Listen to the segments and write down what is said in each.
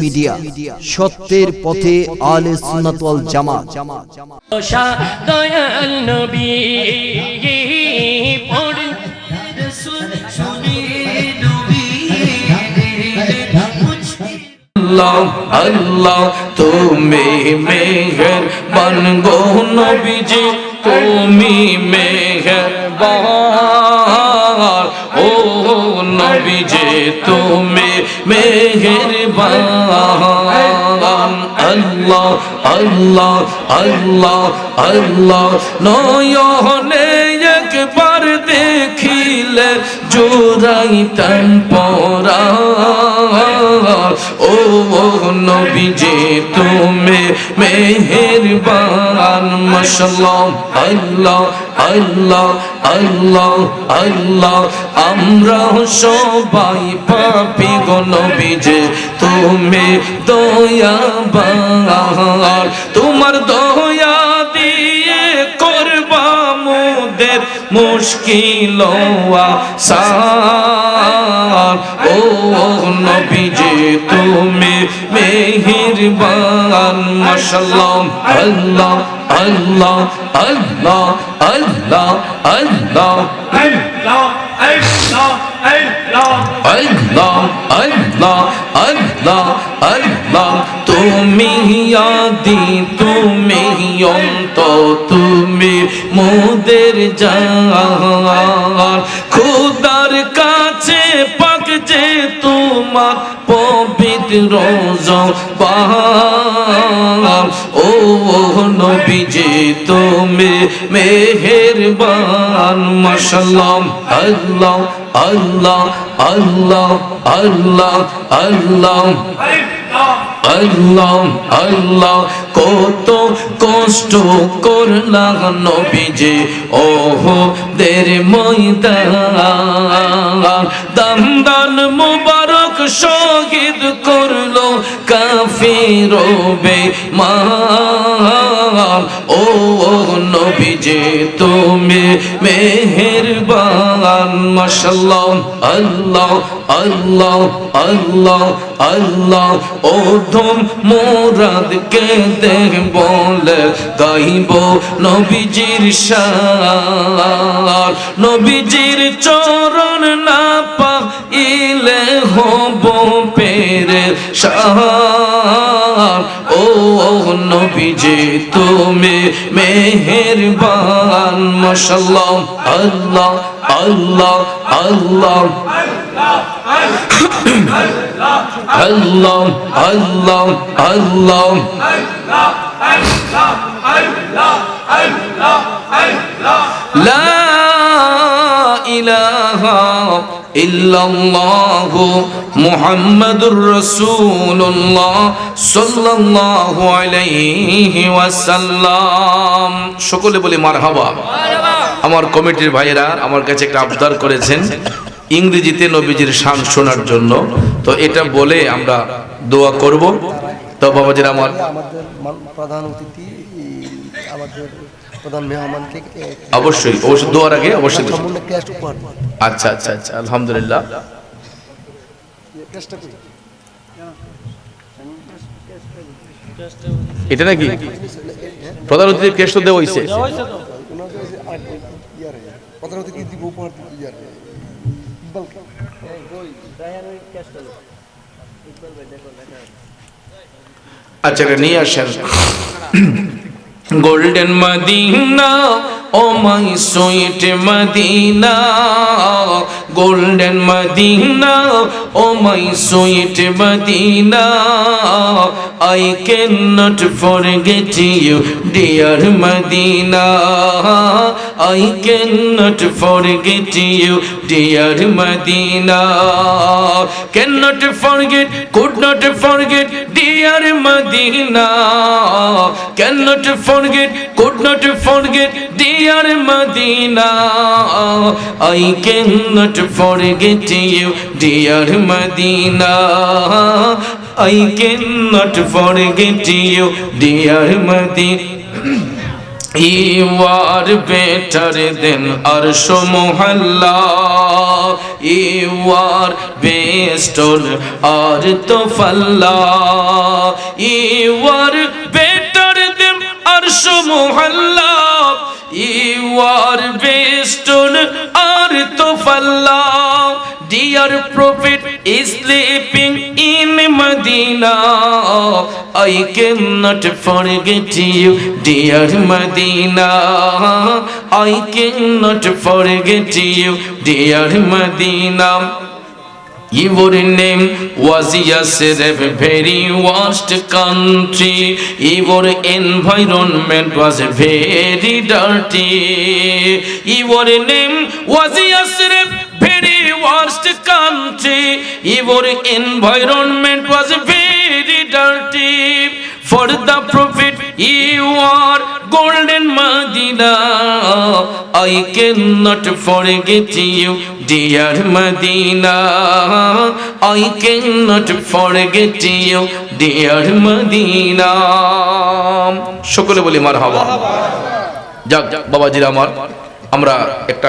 Media সত্যের পথে আলে সুন্নাত ওয়াল আল্লাহ তুমি মেঘের বন গো তুমি মেঘের ও যে তুমি মেহেরবান। আল্লাহ আল্লাহ আল্লাহ আল্লাহ নয়নে দেখিলে জোরাইতাম পরা। ও নবীজি তুমি মেহেরবান মশলাম আল্লাহ আল্লাহ আল্লাহ আল্লাহ। আমরা সবাই পাপি গো নবীজি তুমি দয়াবান। তোমার দয়া দিয়ে মুশকিল সার ও নবীজি তুমি মেহেরবান মাশাল্লাহ আল্লাহ আল্লাহ। আল্লাহ আল্লাহ আল্লাহ। আল্লাহ আল্লাহ আল্লাহ আল্লাহ। তুমি আদি, তুমি অন্ত তুমি মোদের জান খুদার কাছে পাক যে তোমার পবিত্র জবান ও নবীজি তুমি মেহেরবান মাশাল্লাহ আল্লাহ আল্লাহ আল্লাহ আল্লাহ আল্লাহ আল্লাহ আল্লাহ। কত কষ্ট করলাম নবীজি, ওহো, দের ময়দান। দান দান মুবারক শহীদ করল কাফির বে মান ও নবীজি তুমি মেহেরবান মাশাল্লাহ আল্লাহ আল্লাহ আল্লাহ আল্লাহ। ও মোরাদ কে বলে গাইব নবীজির শান নবীজির চরণ না পা ইলে হব পেরে ও নবীজি তুমি মেহেরবান মাশাল্লাহ আল্লাহ আল্লাহ আল্লাহ। আল্লাহ আল্লাহ আল্লাহ। লা ইলাহা ইল্লাল্লাহ মুহাম্মাদুর রাসূলুল্লাহ সকলে বলি মারহাবা। আমার কমিটির ভাইয়েরা আমার কাছে একটা আবদার করেছেন ইংরেজিতে নবীজির শান শোনার জন্য। তো এটা বলে আমরা দোয়া করব। তো বাবাজির আমার প্রধান অতিথি আমাদের প্রধান মেহমানকে অবশ্যই অবশ্যই দোয়ার আগে অবশ্যই সম্পূর্ণ ক্যাশ উপহার আচ্ছা আচ্ছা আচ্ছা আলহামদুলিল্লাহ। এটা নাকি? প্রধান অতিথি কেষ্ট দেওয়া হয়েছে ওনার আর ইয়ার প্রধান অতিথি দিব উপহার দিতে ইয়ার আচ্ছা এটা নিয়ে আসেন। Golden Medina oh my sweet Medina golden Medina Oh my sweet Medina, I cannot forget you, dear Medina. I cannot forget you, dear Medina. Cannot forget, could not forget, dear Medina. Cannot forget, could not forget, dear Medina. I cannot forget you, dear Medina. I can not forget you dear Medina You are better than Arsh Muhalla. You are best on earth of Allah. You are better than Arsh Muhalla. You are best on earth of Allah. Dear Prophet sleeping in Medina. I cannot forget you, dear Medina. I cannot forget you, dear Medina. Your name was Yasreb, very vast country. Your environment was very dirty. Your name was Yasreb, vast country. Your environment was very dirty. For the prophet, you are golden Madina. I cannot forget you, dear Madina. I cannot forget you, dear Madina. সকলে বলি মার হাওয়া যাক বাবাজিরা আমার আমরা একটা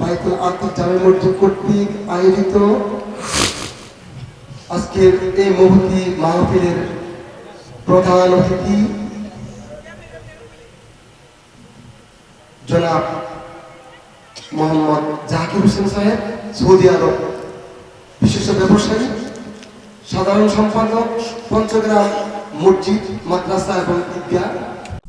বাইতুল জামে মসজিদ কর্তৃক আয়োজিত আজকের এই মাহফিলের প্রধান অতিথি জনাব মোহাম্মদ জাকির হোসেন সাহেব, সৌদি আরব বিশিষ্ট ব্যবসায়ী, সাধারণ সম্পাদক, পঞ্চগ্রাম মসজিদ, মাদ্রাসা এবং ঈদগাহ।